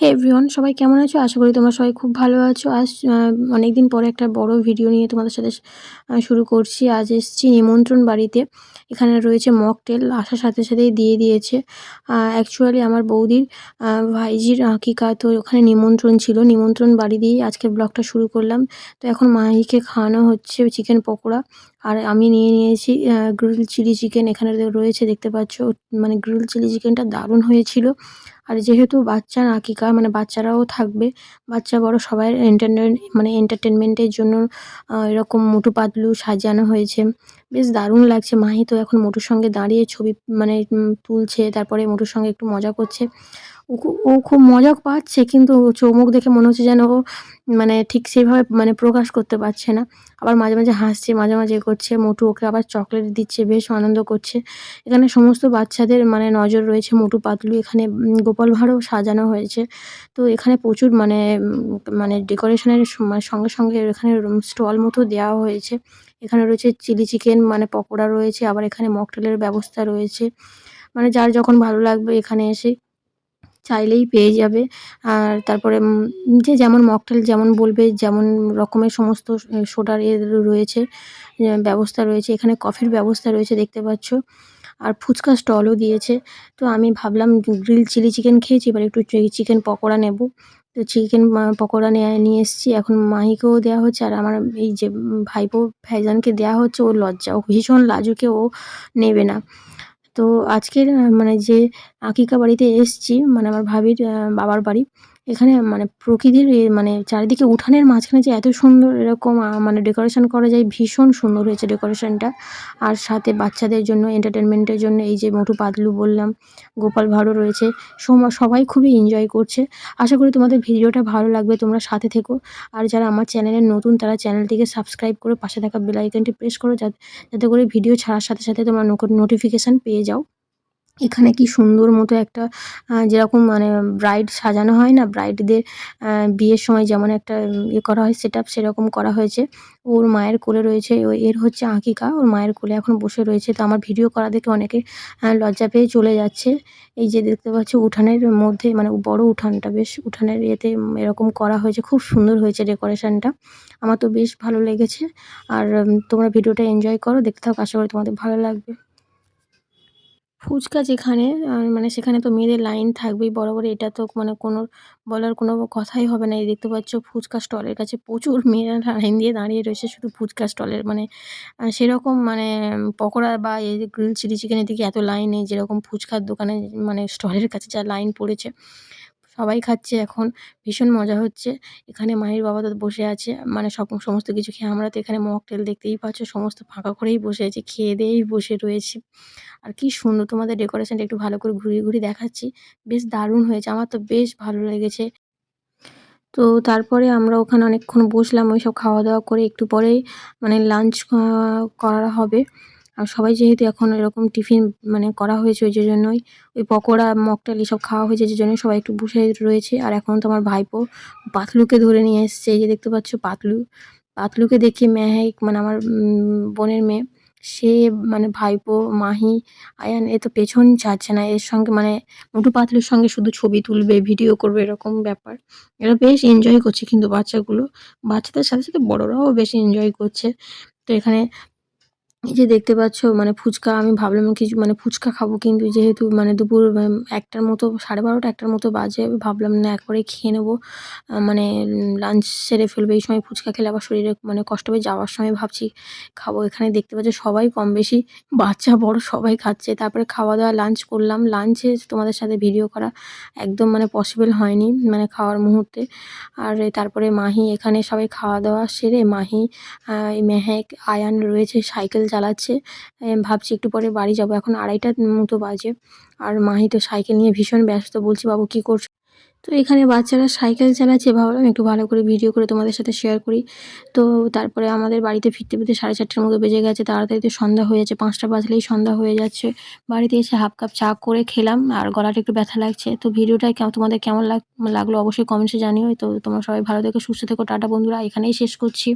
হে everyone সবাই কেমন আছো? আশা করি তোমরা সবাই খুব ভালো আছো। আজ অনেক দিন পরে একটা বড় ভিডিও নিয়ে তোমাদের সাথে শুরু করছি। আজ এসেছি নিমন্ত্রণ বাড়িতে। এখানে রয়েছে মকটেল আসার সাথে সাথেই দিয়ে দিয়েছে। অ্যাকচুয়ালি আমার বৌদির ভাইজির আঁকিকা তো ওখানে নিমন্ত্রণ ছিল। নিমন্ত্রণ বাড়ি দিয়েই আজকের ব্লগটা শুরু করলাম। তো এখন মাহিকে খাওয়ানো হচ্ছে চিকেন পকোড়া। আর আমি নিয়ে নিয়েছি গ্রিল চিলি চিকেন এখানে রয়েছে, দেখতে পাচ্ছ মানে গ্রিল চিলি চিকেনটা দারুণ হয়েছিল। আর যেহেতু বাচ্চার আঁকিকা মানে বাচ্চারাও থাকবে, বাচ্চা বড় সবাই এন্টারটেন মানে এন্টারটেনমেন্টের জন্য এরকম মোটু পাতলু সাজানো হয়েছে। বেশ দারুণ লাগছে। মাহি তো এখন মোটুর সঙ্গে দাঁড়িয়ে ছবি মানে তুলছে, তারপরে মোটুর সঙ্গে একটু মজা করছে। ও খুব মজা পাচ্ছে, কিন্তু চৌমুখ দেখে মনে হচ্ছে যেন ও মানে ঠিক সেইভাবে মানে প্রকাশ করতে পারছে না। আবার মাঝে মাঝে হাসছে, মাঝে মাঝে করছে, মোটু ওকে আবার চকলেট দিচ্ছে, বেশ আনন্দ করছে। এখানে সমস্ত বাচ্চাদের মানে নজর রয়েছে মোটু পাতলু, এখানে গোপাল ভাঁড়ও সাজানো হয়েছে। তো এখানে প্রচুর মানে মানে ডেকোরেশনের মানে সঙ্গে সঙ্গে এখানে স্টল মতো দেওয়া হয়েছে। এখানে রয়েছে চিলি চিকেন মানে পকোড়া রয়েছে, আবার এখানে মকটেলের ব্যবস্থা রয়েছে। মানে যার যখন ভালো লাগবে এখানে এসে চাইলেই পেয়ে যাবে। আর তারপরে যে যেমন মকটেল যেমন বলবে, যেমন রকমের সমস্ত সোডার এ রয়েছে ব্যবস্থা রয়েছে, এখানে কফির ব্যবস্থা রয়েছে দেখতে পাচ্ছ। আর ফুচকা স্টলও দিয়েছে। তো আমি ভাবলাম গ্রিল চিলি চিকেন খেয়েছি, এবার একটু চিকেন পকোড়া নেব। তো চিকেন পকোড়া নিয়ে নিয়ে এসেছি। এখন মাহিকেও দেওয়া হচ্ছে, আর আমার এই যে ভাইপো ভাইজানকে দেওয়া হচ্ছে ও লজ্জা ও ভীষণ, লাজুকে ও নেবে না। তো আজকের মানে যে আকিকা বাড়িতে এসছি মানে আমার ভাবির বাবার বাড়ি এখানে মানে প্রকৃতির মানে চারিদিকে উঠানের মাঝখানে যে এত সুন্দর এরকম মানে ডেকোরেশন করা যায়, ভীষণ সুন্দর হয়েছে ডেকোরেশনটা আর সাথে বাচ্চাদের জন্য এন্টারটেনমেন্টের জন্য এই যে মোটু পাতলু বললাম, গোপাল ভাঁড়ও রয়েছে। সবাই খুবই এনজয় করছে। আশা করি তোমাদের ভিডিওটা ভালো লাগবে, তোমরা সাথে থেকো। আর যারা আমার চ্যানেলের নতুন, তারা চ্যানেলটিকে সাবস্ক্রাইব করে পাশে থাকা বেলাইকনটি প্রেস করো, যাতে করে ভিডিও ছাড়ার সাথে সাথে তোমরা নোটিফিকেশান পেয়ে যাও। এখানে কি সুন্দর মতো একটা যেরকম মানে ব্রাইড সাজানো হয় না ব্রাইডদের বিয়ের সময় যেমন একটা ইয়ে করা হয় সেট সেরকম করা হয়েছে। ওর মায়ের কোলে রয়েছে এর হচ্ছে আঁকিকা, ওর মায়ের কোলে এখন বসে রয়েছে। তো আমার ভিডিও করা দেখে অনেকে লজ্জা পেয়ে চলে যাচ্ছে। এই যে দেখতে পাচ্ছি, উঠানের মধ্যে মানে বড় উঠানটা, বেশ উঠানের ইয়েতে এরকম করা হয়েছে। খুব সুন্দর হয়েছে ডেকোরেশনটা। আমার তো বেশ ভালো লেগেছে। আর তোমরা ভিডিওটা এনজয় করো, দেখতে থাকো, আশা করি তোমাদের ভালো লাগবে। ফুচকা যেখানে মানে সেখানে তো মেয়েদের লাইন থাকবেই বড় এটা তো মানে কোনো বলার কোনো কথাই হবে না। এই দেখতে পাচ্ছ ফুচকা স্টলের কাছে প্রচুর মেয়েরা লাইন দিয়ে দাঁড়িয়ে রয়েছে শুধু ফুচকা স্টলের। মানে সেরকম মানে পকোড়া বা এই গ্রিল চিলি চিকেনের দিকে এত লাইন নেই, যেরকম ফুচকার দোকানে মানে স্টলের কাছে যা লাইন পড়েছে। সবাই খাচ্ছে, এখন ভীষণ মজা হচ্ছে। এখানে মাহির বাবা তো বসে আছে মানে সব, সমস্ত কিছু খেয়ে আমরা তো এখানে মকটেল দেখতেই পাচ্ছ, সমস্ত ফাঁকা করেই বসে আছি, খেয়ে দিয়েই বসে রয়েছি। আর কি সুন্দর তোমাদের ডেকোরেশনটা একটু ভালো করে ঘুরিয়ে ঘুরিয়ে দেখাচ্ছি, বেশ দারুণ হয়েছে, আমার তো বেশ ভালো লেগেছে। তো তারপরে আমরা ওখানে অনেকক্ষণ বসলাম, ওই সব খাওয়া দাওয়া করে একটু পরেই মানে লাঞ্চ করা হবে। আর সবাই যেহেতু এখন এরকম টিফিন মানে করা হয়েছে ওই জন্যই ওই পকোড়া মকটেল এসব খাওয়া হয়েছে যে জন্য সবাই একটু বসে রয়েছে। আর এখন তো আমার ভাইপো পাতলুকে ধরে নিয়ে এসছে, এই যে দেখতে পাচ্ছ পাতলু। পাতলুকে দেখে মেহেক মানে আমার বোনের মেয়ে, সে মানে ভাইপো, মাহি, আয়ান, এ তো পেছন ছাড়ছে না, এর সঙ্গে মানে মোটু পাতলুর সঙ্গে শুধু ছবি তুলবে, ভিডিও করবে, এরকম ব্যাপার। এরা বেশ এনজয় করছে কিন্তু বাচ্চাগুলো। বাচ্চাদের সাথে সাথে বড়রাও বেশ এনজয় করছে। তো এখানে এই যে দেখতে পাচ্ছ মানে ফুচকা, আমি ভাবলাম কিছু মানে ফুচকা খাব কিন্তু যেহেতু মানে দুপুর একটার মতো, সাড়ে বারোটা একটার মতো বাজে ভাবলাম না একবারে খেয়ে নেব। মানে লাঞ্চ সেরে ফেলব, এই সময় ফুচকা খেলে আবার শরীরে মানে কষ্ট হয়ে যাওয়ার সময় ভাবছি খাব। এখানে দেখতে পাচ্ছ সবাই কম বেশি, বাচ্চা, বড় সবাই খাচ্ছে। তারপরে খাওয়া দাওয়া লাঞ্চ করলাম। লাঞ্চে তোমাদের সাথে ভিডিও করা একদম মানে পসিবল হয়নি মানে খাওয়ার মুহূর্তে। আর তারপরে মাহি, এখানে সবাই খাওয়া দাওয়া সেরে মাহি মেহেক, আয়ান রয়েছে সাইকেল চালাচ্ছে। ভাবছি একটু পরে বাড়ি যাব। এখন আড়াইটার মতো বাজে। আর মাহি তো সাইকেল নিয়ে ভীষণ ব্যস্ত। বলছি, বাবু, কী করছ? তো এখানে বাচ্চারা সাইকেল চালাচ্ছে। ভাবলাম একটু ভালো করে ভিডিও করে তোমাদের সাথে শেয়ার করি। তো তারপরে আমাদের বাড়িতে ফিরতে ফিরতে সাড়ে চারটার মতো বেজে গেছে। তাড়াতাড়ি তো সন্ধ্যা হয়ে যাচ্ছে। পাঁচটা বাজলেই সন্ধ্যা হয়ে যাচ্ছে। বাড়িতে এসে হাফ কাপ চা করে খেলাম। আর গলাটা একটু ব্যথা লাগছে। তো ভিডিওটা তোমাদের কেমন লাগল অবশ্যই কমেন্টসে জানিও। তো তোমরা সবাই ভালো থেকো, সুস্থ থেকো। টাটা বন্ধুরা, এখানেই শেষ করছি।